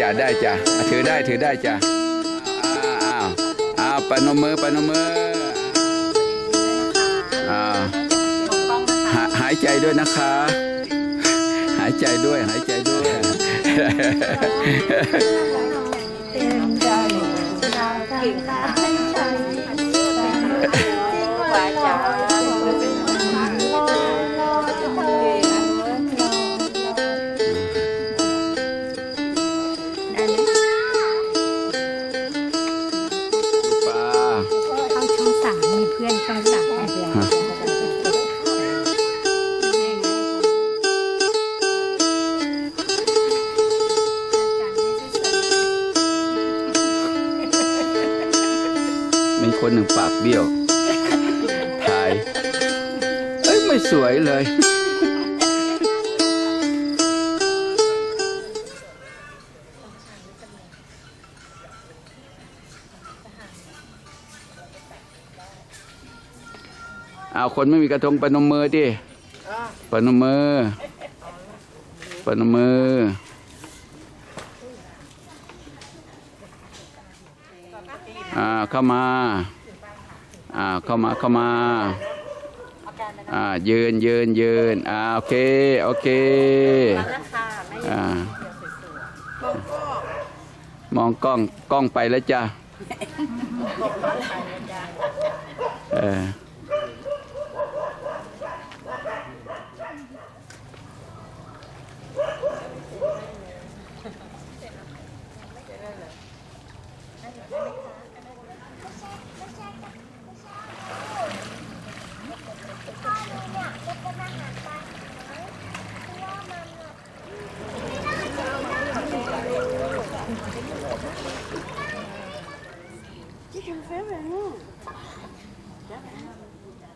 จ้ะได้จ้ะถือได้ถือได้จ้ะอ้าวอ้าวอ้าวปนมือปนมืออ้าวหาหายใจด้วยนะคะ หายใจด้วยหายใจด้วยเต็มใจดาวทางตา คนหนึ่งปากเบี้ยว ถ่าย เอ้ย ไม่สวยเลย เอาคนไม่มีกระทงปนมมือดิปนมมือปนมมือ อ่าเข้ามาอ่าเข้ามาเข้ามาอ่ายืนยืนยืนอ่าโอเคโอเคอ่ามองกล้องกล้องไปแล้วจ้ะเออ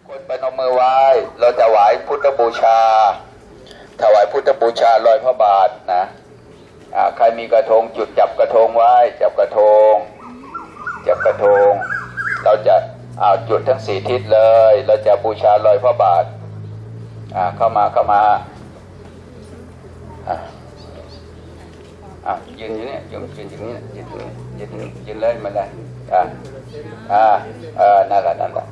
คนปนมมือไหว้ เราถวายพุทธบูชา ถวายพุทธบูชาลอยพระบาทนะใครมีกระทงจุดจับกระทงไว้ จับกระทง จับกระทง เราจะเอาจุดทั้งสี่ทิศเลย เราจะบูชาลอยพระบาทเข้ามาเข้ามา อ่ายืนอยู่เนี่ยยืนยืนอยู่นี่ยืนอยู่นี่ยืนยืนยืนเลยมาเลยอ่าอ่าเออนั่นแหละนั่นแหละ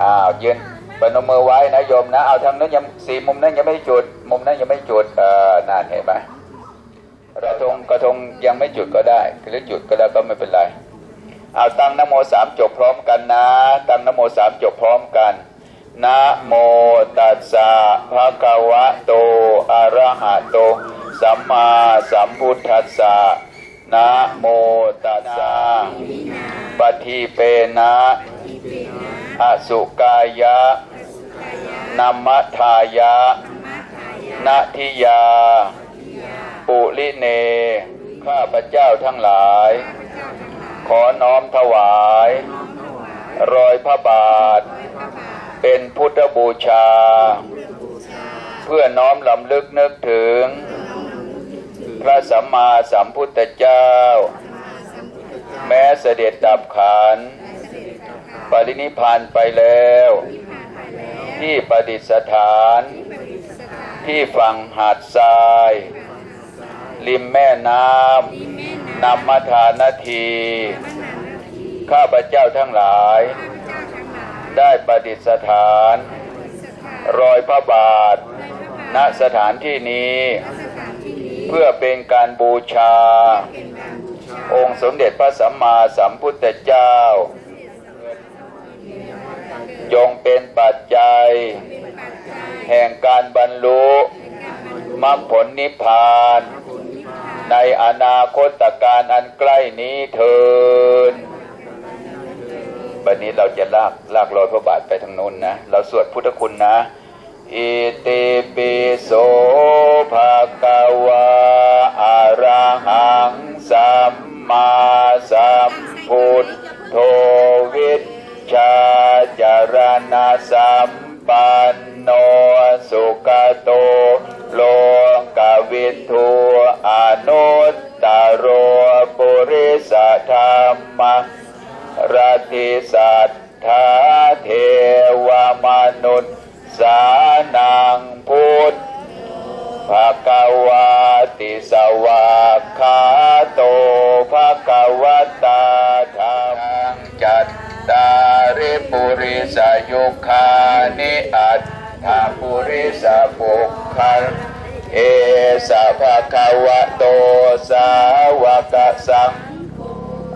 อ้าวยืนปนมมือไว้นะโยมนะเอาทางนั้นยังสี่มุมนั้นยังไม่จุด มุมนั้นยังไม่จุดเออนั่นเห็นไหมกระทงกระทงยังไม่จุดก็ได้หรือจุดก็ได้ก็ไม่เป็นไรเอาตั้งนโมสามจบพร้อมกันนะ ตั้งนโมสามจบพร้อมกันนะโมตัสสะภะคะวะโตอะระหะโต สัมมาสัมพุทธัสสะนะโมตัสสะปฏิเปนะอสุกายะนัมมทายะนาทิยา ปุลิเน ข้าพเจ้าทั้งหลาย ขอน้อมถวาย รอยพระบาท เป็นพุทธบูชา เพื่อน้อมลำลึกนึกถึง พระสัมมาสัมพุทธเจ้า แม้เสด็จดับขันปรินิพานไปแล้ว ที่ประดิษฐาน ที่ฝั่งหาดทราย ริมแม่น้ำนำมาทานนาที ข้าพเจ้าทั้งหลาย ได้ประดิษฐาน รอยพระบาท ณสถานที่นี้ เพื่อเป็นการบูชา องค์สมเด็จพระสัมมาสัมพุทธเจ้า จงเป็นปัจจัย แห่งการบรรลุมรรคผลนิพพาน ในอนาคตการอันใกล้นี้เทินบัดนี้เราจะลากลากรอยพระบาทไปทางนู้นนะ เราสวดพุทธคุณนะ อิติปิโสภะคะวะอะระหังสัมมาสัมพุทโธวิชชาจารณะสัมปันโนสุขโตโลกวิทูอนุตตโรปุริสธรรมรติสัทธาเทวมนุษย์ สานังพุทธภะคะวาสวากขาโตภะคะวตาธรรมังจัตตาริปุริสยุคานิอัตถาปุริสปุคคันเอสะภะคะวะโตสาวกสัง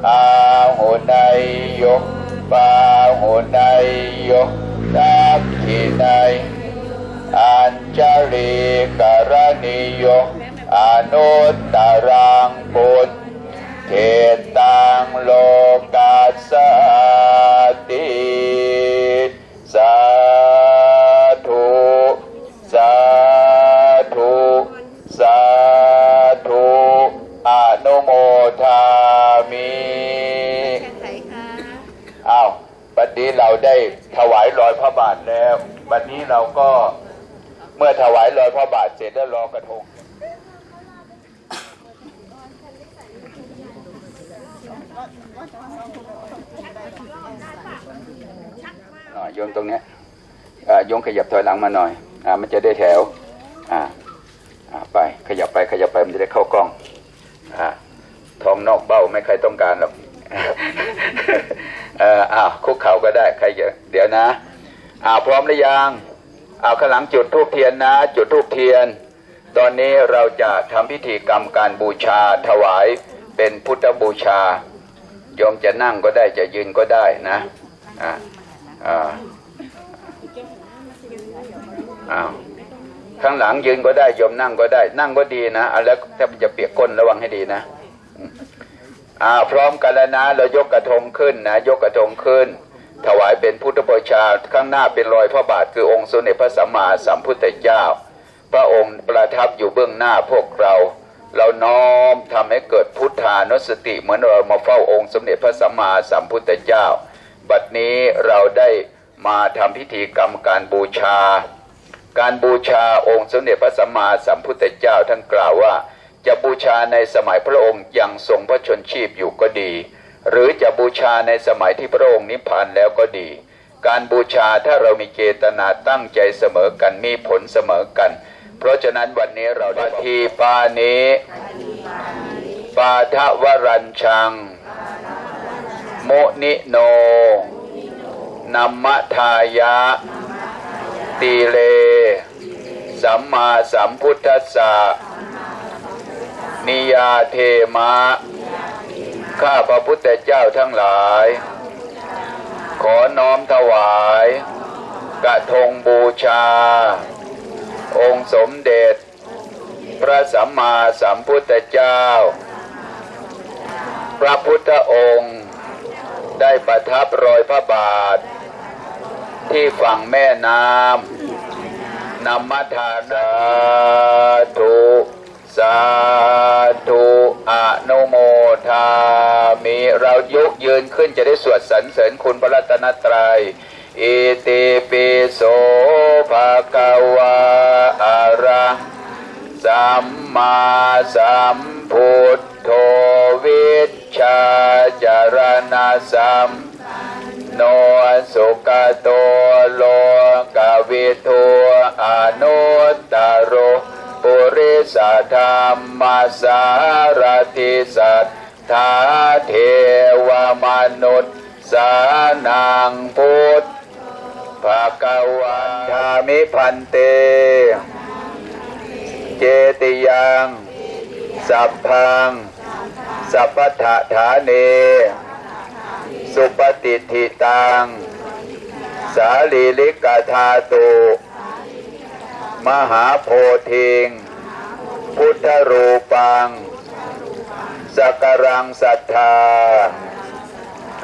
อาหุนายโยปาหุนาย นุตตรังปุตเทตังโลกัสสติสาธุสาธุสาธุอนุโมทามิอ้าวบัดนี้เราได้ถวายรอยพระบาทแล้วบัดนี้เราก็เมื่อถวายรอยพระบาทเสร็จแล้วรอกระทง อ่า โยมตรงนี้โยมขยับถอยหลังมาหน่อยอมันจะได้แถวอ่าไปขยับไปขยับไปมันจะได้เข้ากล้องอ่าทองนอกเบ้าไม่ใครต้องการหรอกเอออ้าวคุกเข่าก็ได้ใครเดี๋ยวนะอ้าวพร้อมหรือยังอ้าวข้างหลังจุดทูบเทียนนะ จุดทูบเทียน ตอนนี้เราจะทำพิธีกรรมการบูชาถวายเป็นพุทธบูชา โยมจะนั่งก็ได้จะยืนก็ได้นะอ่าอ่าอ้าวข้างหลังยืนก็ได้โยมนั่งก็ได้ นั่งก็ดีนะเอาแล้วถ้ามันจะเปียกก้นระวังให้ดีนะอ่าพร้อมกันแล้วนะเรายกกระทงขึ้นนะยกกระทงขึ้น ถวายเป็นพุทธบูชาข้างหน้าเป็นรอยพระบาทคือองค์สมเด็จพระสัมมาสัมพุทธเจ้า พระองค์ประทับอยู่เบื้องหน้าพวกเรา เราน้อมทำให้เกิดพุทธานุสติเหมือนเรามาเฝ้าองค์สมเด็จพระสัมมาสัมพุทธเจ้า บัดนี้เราได้มาทำพิธีกรรมการบูชา การบูชาองค์สมเด็จพระสัมมาสัมพุทธเจ้าท่านกล่าวว่า จะบูชาในสมัยพระองค์ยังทรงพระชนชีพอยู่ก็ดี หรือจะบูชาในสมัยที่พระองค์นิพพานแล้วก็ดี การบูชาถ้าเรามีเจตนาตั้งใจเสมอกันมีผลเสมอกัน เพราะฉะนั้นวันนี้เราได้ทีปานิปาทวรัญชัง โมนิโนนัมมทายะ ตีเล สัมมาสัมพุทธัสสะนิยาเทมะ ข้าพระพุทธเจ้าทั้งหลาย ขอน้อมถวาย กระทงบูชา องค์สมเด็จ พระสัมมาสัมพุทธเจ้า พระพุทธองค์ ได้ประทับรอยพระบาท ที่ฝั่งแม่น้ำนำมาทานาธุสาธุอนุโมทามิเรายกยืนขึ้นจะได้สวดสรรเสริญคุณพระรัตนตรัยอิติปิโสภะคะวะอะระ สัมมาสัมพุทโธวิชชาจารณะสัมโนสุกโตโลกาวิทูอนุตตโรปุริสธรรมสารติสัทธาเทวมนุษย์สานังพุทธภะคะวาทามิพันเต เจติยังสัพพัง สัพพทะฐาเน สุปฏิทิตัง สาลีลิกาธาตุ มหาโพธิง พุทธรูปัง สัการังศรัทธา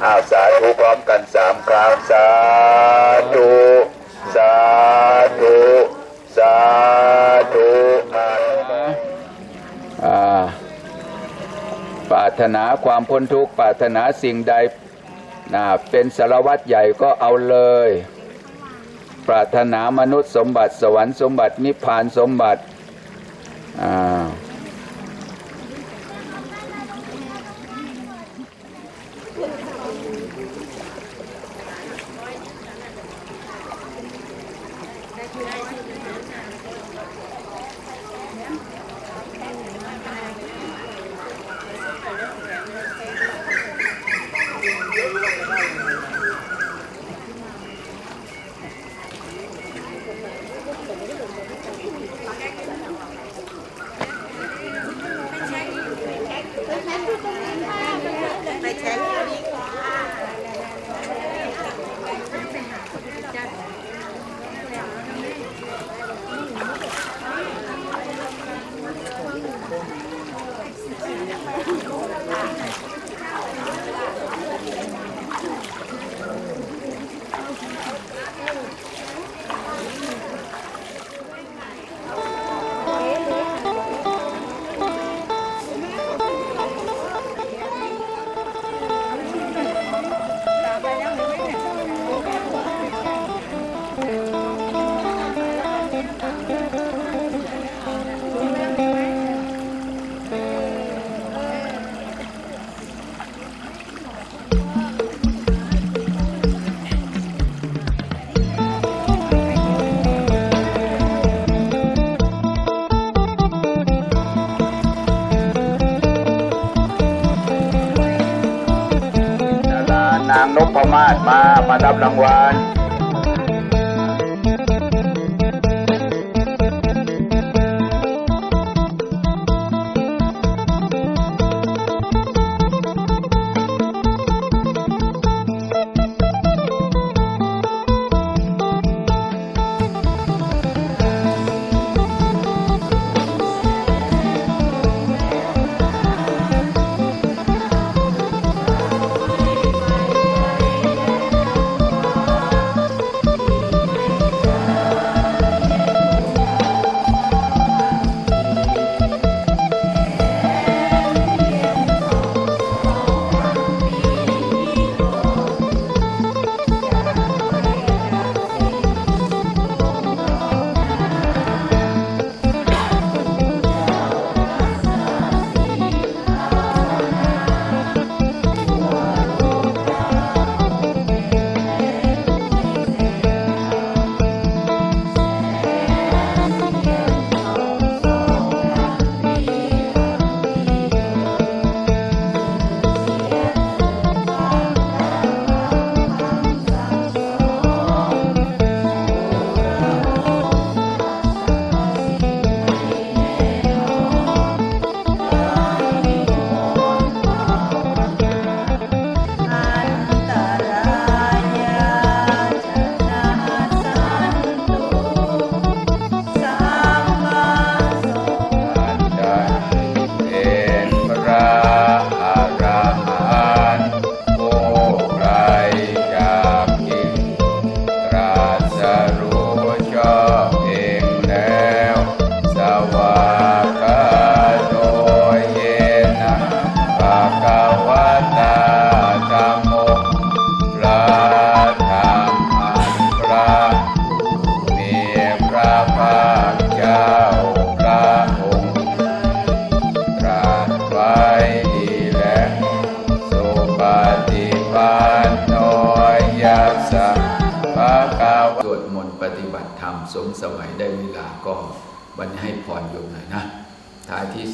อาสาธุพร้อมกันสามครั้งสาธุ สาธุ ปรารถนาความพ้นทุกข์ปรารถนาสิ่งใดนะเป็นสารวัตรใหญ่ก็เอาเลย ปรารถนามนุษย์สมบัติสวรรค์สมบัตินิพพานสมบัติอ่า รับรางวัล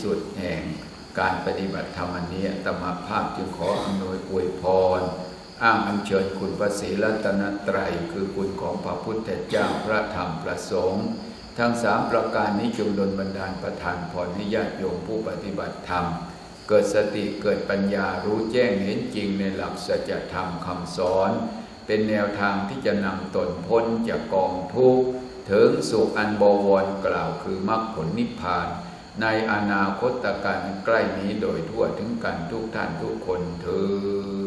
สุดแห่งการปฏิบัติธรรมอันนี้อาตมภาพจึงขออำนวยอวยพร อ้างอัญเชิญคุณพระศรีรัตนตรัย คือคุณของพระพุทธเจ้าพระธรรมพระสงฆ์ทั้งสามประการนี้จงดลบันดาลประทานพรให้ญาติโยมผู้ปฏิบัติธรรม เกิดสติเกิดปัญญารู้แจ้งเห็นจริงในหลักสัจธรรมคำสอน เป็นแนวทางที่จะนำตนพ้นจากกองทุกข์ถึงสุขอันบวรกล่าวคือมรรคผลนิพพาน ในอนาคตการใกล้นี้โดยทั่วถึงกันทุกท่านทุกคนเธอ